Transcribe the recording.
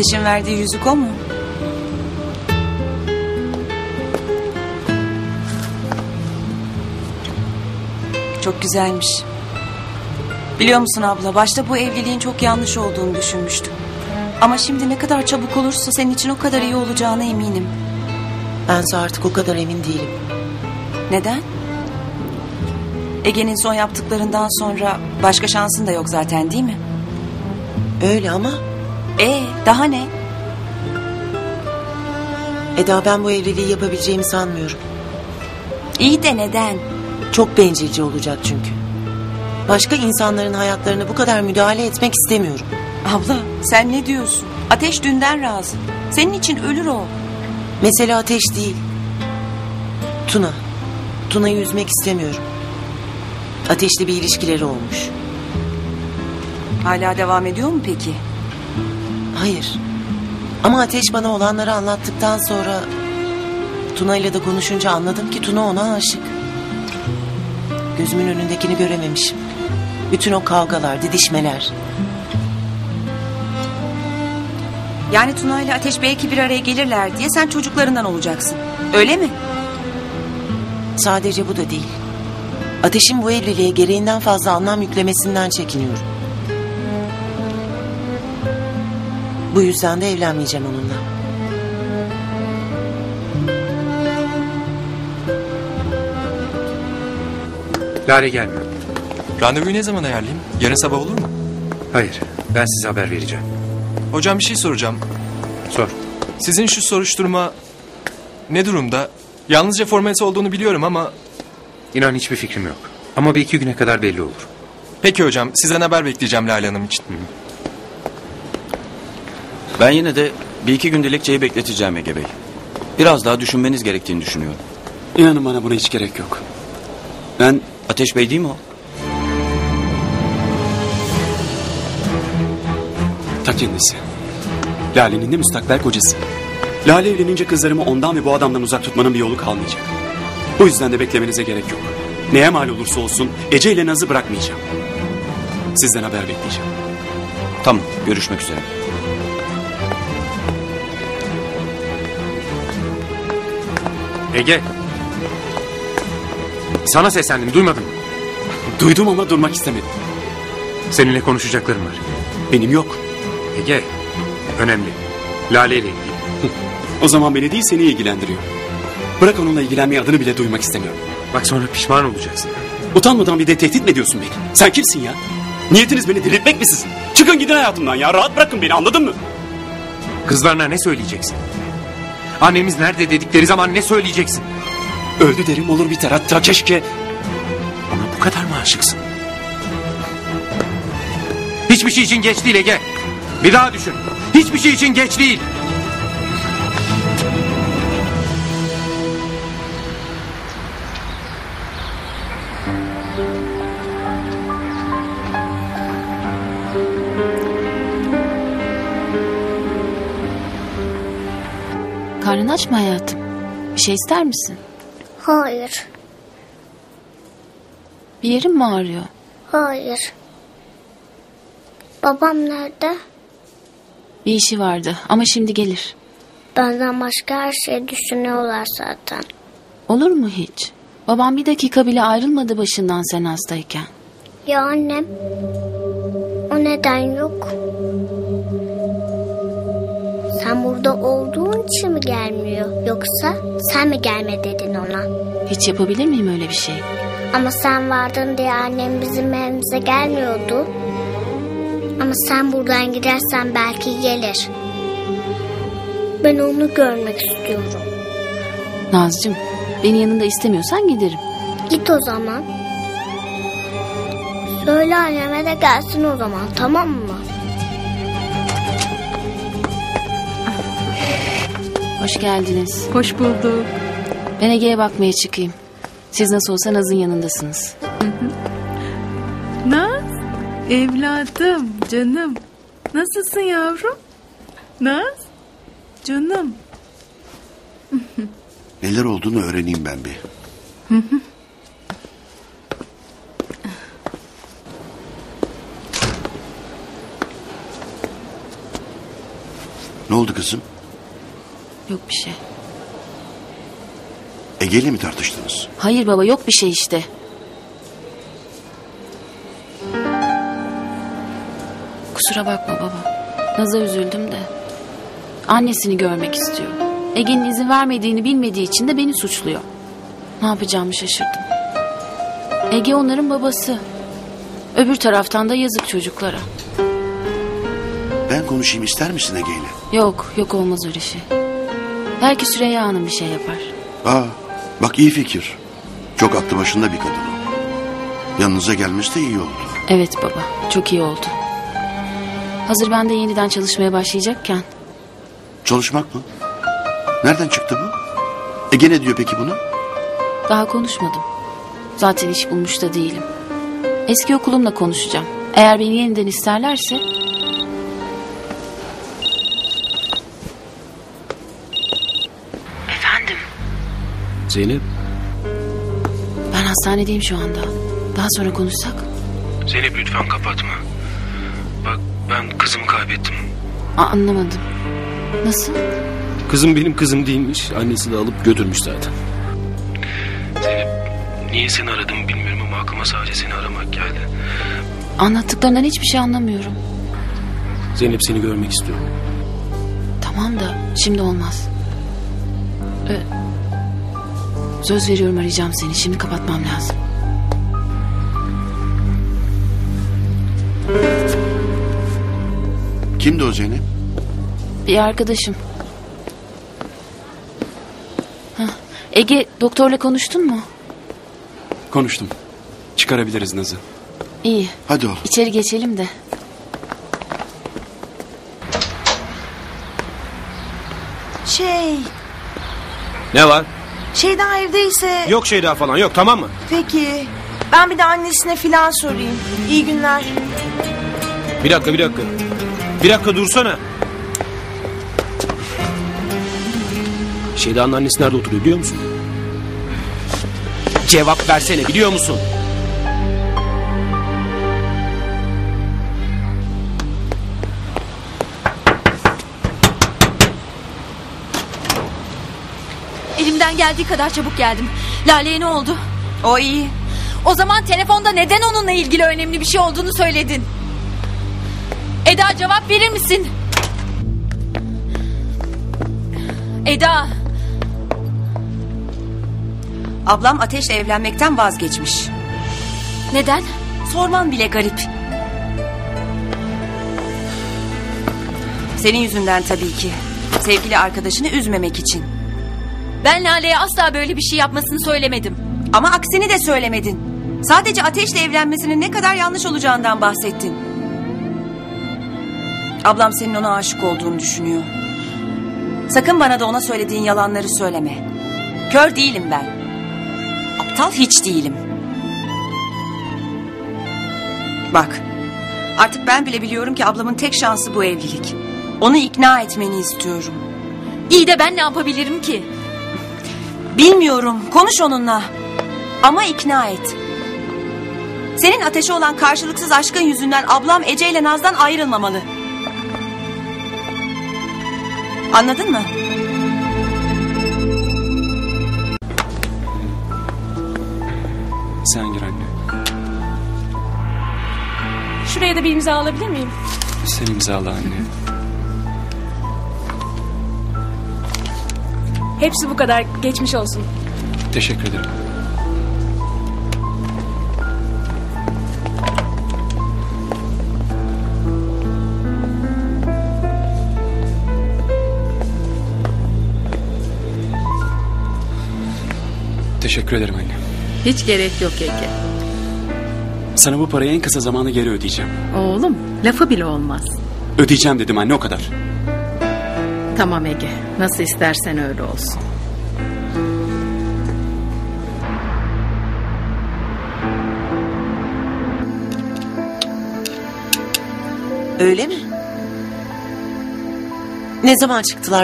Ateşin verdiği yüzük o mu? Çok güzelmiş. Biliyor musun abla başta bu evliliğin çok yanlış olduğunu düşünmüştüm. Ama şimdi ne kadar çabuk olursa senin için o kadar iyi olacağına eminim. Bense artık o kadar emin değilim. Neden? Ege'nin son yaptıklarından sonra başka şansın da yok zaten değil mi? Öyle ama Ee, daha ne? Eda ben bu evliliği yapabileceğimi sanmıyorum. İyi de neden? Çok bencilce olacak çünkü. Başka insanların hayatlarına bu kadar müdahale etmek istemiyorum. Abla sen ne diyorsun? Ateş dünden razı. Senin için ölür o. Mesele ateş değil. Tuna. Tuna'yı üzmek istemiyorum. Ateşli bir ilişkileri olmuş. Hala devam ediyor mu peki? Hayır. Ama Ateş bana olanları anlattıktan sonra... Tuna ile de konuşunca anladım ki Tuna ona aşık. Gözümün önündekini görememişim. Bütün o kavgalar, didişmeler. Yani Tuna ile Ateş belki bir araya gelirler diye sen çocuklarından olacaksın. Öyle mi? Sadece bu da değil. Ateşin bu evliliğe gereğinden fazla anlam yüklemesinden çekiniyorum. Bu yüzden de evlenmeyeceğim onunla. Lale gelmiyor. Randevuyu ne zaman ayarlayayım? Yarın sabah olur mu? Hayır. Ben size haber vereceğim. Hocam bir şey soracağım. Sor. Sizin şu soruşturma ne durumda? Yalnızca formalite olduğunu biliyorum ama... İnan hiçbir fikrim yok. Ama bir iki güne kadar belli olur. Peki hocam sizden haber bekleyeceğim Lale Hanım için. Ben yine de bir iki gün dilekçeyi bekleteceğim Ege Bey. Biraz daha düşünmeniz gerektiğini düşünüyorum. İnanın bana buna hiç gerek yok. Ben Ateş Bey değil mi o? ta kendisi. Lale'nin de müstakbel kocası. Lale evlenince kızlarımı ondan ve bu adamdan uzak tutmanın bir yolu kalmayacak. Bu yüzden de beklemenize gerek yok. Neye mal olursa olsun Ece ile Naz'ı bırakmayacağım. Sizden haber bekleyeceğim. Tamam görüşmek üzere. Ege. Sana seslendim duymadın mı? Duydum ama durmak istemedim. Seninle konuşacaklarım var. Benim yok. Ege. Önemli. Lale ile ilgili. O zaman beni değil seni ilgilendiriyor. Bırak onunla ilgilenmeyi adını bile duymak istemiyorum. Bak sonra pişman olacaksın. Utanmadan bir de tehdit mi ediyorsun beni? Sen kimsin ya? Niyetiniz beni delirtmek mi sizin? Çıkın gidin hayatımdan ya. Rahat bırakın beni anladın mı? Kızlarına ne söyleyeceksin? Annemiz nerede dedikleri zaman ne söyleyeceksin? Öldü derim olur biter. Hatta keşke... Ona bu kadar mı aşıksın? Hiçbir şey için geç değil Ege. Bir daha düşün. Hiçbir şey için geç değil. Karnın aç mı hayatım? Bir şey ister misin? Hayır, Bir yerin mi ağrıyor? hayır. Babam nerede? Bir işi vardı ama şimdi gelir. Benden başka her şey düşünüyorlar zaten. Olur mu hiç? Babam bir dakika bile ayrılmadı başından sen hastayken. Ya annem? O neden yok? Sen burada olduğun için mi gelmiyor? Yoksa sen mi gelme dedin ona? Hiç yapabilir miyim öyle bir şey? Ama sen vardın diye annem bizim evimize gelmiyordu. Ama sen buradan gidersen belki gelir. Ben onu görmek istiyorum. Nazcığım beni yanında istemiyorsan giderim. Git o zaman. Söyle anneme de gelsin o zaman tamam mı? Hoş geldiniz. Hoş bulduk. Ben Ege'ye bakmaya çıkayım. Siz nasıl olsa Naz'ın yanındasınız. Naz, evladım, canım. Nasılsın yavrum? Naz, canım. Neler olduğunu öğreneyim ben bir. Ne oldu kızım? Yok bir şey. Ege'yle mi tartıştınız? Hayır baba yok bir şey işte. Kusura bakma baba. Naz'a üzüldüm de. Annesini görmek istiyor. Ege'nin izin vermediğini bilmediği için de beni suçluyor. Ne yapacağımı şaşırdım. Ege onların babası. Öbür taraftan da yazık çocuklara. Ben konuşayım ister misin Ege'yle? Yok, yok olmaz öyle şey. Belki Süreyya Hanım bir şey yapar. Aa, bak iyi fikir. Çok aklı başında bir kadın o. Yanınıza gelmesi de iyi oldu. Evet baba, çok iyi oldu. Hazır ben de yeniden çalışmaya başlayacakken Çalışmak mı? Nereden çıktı bu? Ege ne diyor peki buna? daha konuşmadım. Zaten iş bulmuş da değilim. Eski okulumla konuşacağım. Eğer beni yeniden isterlerse Zeynep, ben hastanedeyim şu anda. Daha sonra konuşsak? Zeynep lütfen kapatma. Bak ben kızımı kaybettim. Aa, anlamadım. Nasıl? Kızım benim kızım değilmiş. Annesi de alıp götürmüş zaten. Zeynep, niye seni aradım bilmiyorum ama aklıma sadece seni aramak geldi. Anlattıklarından hiçbir şey anlamıyorum. Zeynep seni görmek istiyorum. Tamam da şimdi olmaz. Ee, söz veriyorum arayacağım seni. Şimdi kapatmam lazım. Kimdi o Zeynep? Bir arkadaşım. Hah, Ege doktorla konuştun mu? Konuştum. Çıkarabiliriz Naz'ı. İyi. Hadi oğlum. İçeri geçelim de. Şey, Ne var? Şeyden evdeyse... Yok şey daha falan yok tamam mı? Peki, ben bir de annesine filan sorayım. İyi günler. Bir dakika bir dakika. Bir dakika dursana. Şeyda'nın annesi nerede oturuyor biliyor musun? Cevap versene biliyor musun? Elimden geldiği kadar çabuk geldim. Lale'ye ne oldu? O iyi. O zaman telefonda neden onunla ilgili önemli bir şey olduğunu söyledin? Eda cevap verir misin? Eda, Ablam ateşle evlenmekten vazgeçmiş. neden? Sorman bile garip. Senin yüzünden tabii ki. Sevgili arkadaşını üzmemek için. Ben Lale'ye asla böyle bir şey yapmasını söylemedim. Ama aksini de söylemedin. Sadece ateşle evlenmesinin ne kadar yanlış olacağından bahsettin. Ablam senin ona aşık olduğunu düşünüyor. Sakın bana da ona söylediğin yalanları söyleme. Kör değilim ben. Aptal hiç değilim. Bak. Artık ben bile biliyorum ki ablamın tek şansı bu evlilik. Onu ikna etmeni istiyorum. İyi de ben ne yapabilirim ki? Bilmiyorum. Konuş onunla. Ama ikna et. Senin ateşe olan karşılıksız aşkın yüzünden ablam Ece ile Naz'dan ayrılmamalı. Anladın mı? Sen gir anne. Şuraya da bir imza alabilir miyim? Sen imzala anne. Hepsi bu kadar. Geçmiş olsun. Teşekkür ederim. Teşekkür ederim anne. Hiç gerek yok Ege. Sana bu parayı en kısa zamanda geri ödeyeceğim. Oğlum lafı bile olmaz. Ödeyeceğim dedim anne o kadar. Tamam Ege. Nasıl istersen öyle olsun. Öyle mi? Ne zaman çıktılar